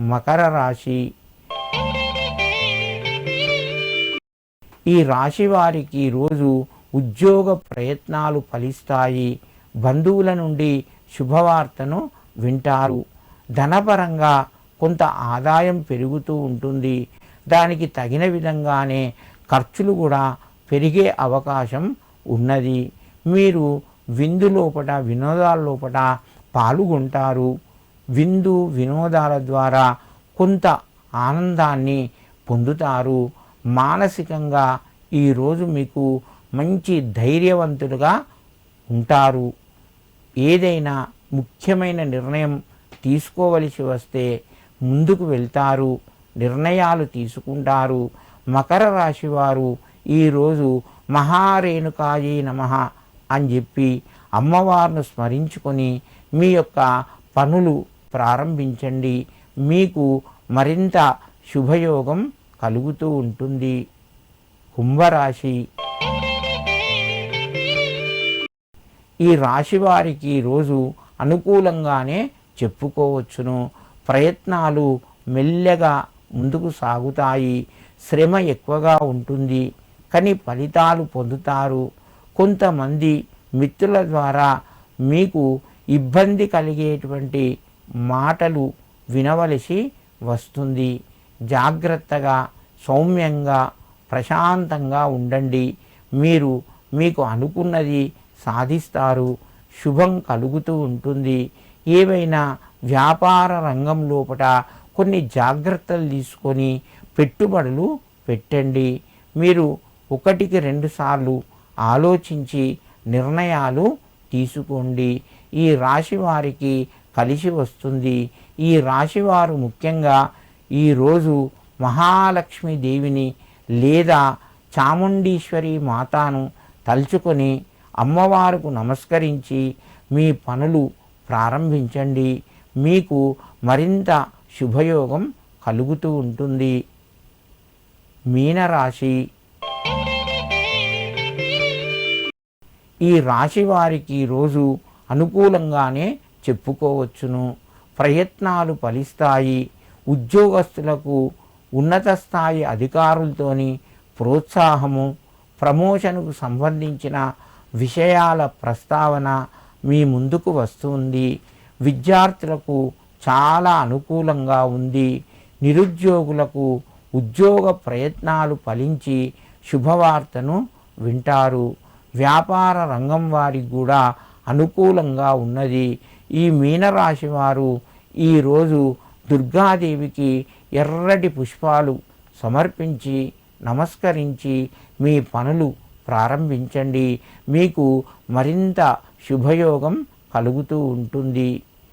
మకర రాశి. ఈ రాశి వారికి రోజు ఉద్యోగ ప్రయత్నాలు ఫలిస్తాయి. బంధువుల నుండి శుభవార్తను వింటారు. ధనపరంగా కొంత ఆదాయం పెరుగుతూ ఉంటుంది. దానికి తగిన విధంగానే ఖర్చులు కూడా పెరిగే అవకాశం ఉన్నది. మీరు విందు లోపట వినోదాల లోపట పాల్గొంటారు. విందు వినోదాల ద్వారా కొంత ఆనందాన్ని పొందుతారు. మానసికంగా ఈరోజు మీకు మంచి ధైర్యవంతులుగా ఉంటారు. ఏదైనా ముఖ్యమైన నిర్ణయం తీసుకోవలసి వస్తే ముందుకు వెళ్తారు. నిర్ణయాలు తీసుకుంటారు. మకర రాశి వారు ఈరోజు మహారేణుకాయే నమ అని చెప్పి అమ్మవారిని స్మరించుకొని మీ యొక్క పనులు ప్రారంభించండి. మీకు మరింత శుభయోగం కలుగుతూ ఉంటుంది. కుంభరాశి. ఈ రాశి వారికి రోజు అనుకూలంగానే చెప్పుకోవచ్చును. ప్రయత్నాలు మెల్లగా ముందుకు సాగుతాయి. శ్రమ ఎక్కువగా ఉంటుంది. కానీ ఫలితాలు పొందుతారు. కొంతమంది మిత్రుల ద్వారా మీకు ఇబ్బంది కలిగేటువంటి మాటలు వినవలసి వస్తుంది. జాగ్రత్తగా సౌమ్యంగా ప్రశాంతంగా ఉండండి. మీరు మీకు అనుకున్నది సాధిస్తారు. శుభం కలుగుతూ ఉంటుంది. ఏవైనా వ్యాపార రంగం లోపల కొన్ని జాగ్రత్తలు తీసుకొని పెట్టుబడులు పెట్టండి. మీరు ఒకటికి రెండు సార్లు ఆలోచించి నిర్ణయాలు తీసుకోండి. ఈ రాశి వారికి కలిసి వస్తుంది. ఈ రాశివారు ముఖ్యంగా ఈరోజు మహాలక్ష్మి దేవిని లేదా చాముండీశ్వరి మాతాను తలుచుకొని అమ్మవారుకు నమస్కరించి మీ పనులు ప్రారంభించండి. మీకు మరింత శుభయోగం కలుగుతూ ఉంటుంది. మీనరాశి. ఈ రాశి వారికి రోజు అనుకూలంగానే చెప్పుకోవచ్చును. ప్రయత్నాలు ఫలిస్తాయి. ఉద్యోగస్తులకు ఉన్నత స్థాయి అధికారులతోని ప్రోత్సాహము ప్రమోషన్కు సంబంధించిన విషయాల ప్రస్తావన మీ ముందుకు వస్తుంది విద్యార్థులకు చాలా అనుకూలంగా ఉంది. నిరుద్యోగులకు ఉద్యోగ ప్రయత్నాలు ఫలించి శుభవార్తను వింటారు. వ్యాపార రంగం వారికి కూడా అనుకూలంగా ఉన్నది. ఈ మీనరాశి వారు ఈరోజు దుర్గాదేవికి ఎర్రటి పుష్పాలు సమర్పించి నమస్కరించి మీ పనులు ప్రారంభించండి. మీకు మరింత శుభయోగం కలుగుతూ ఉంటుంది.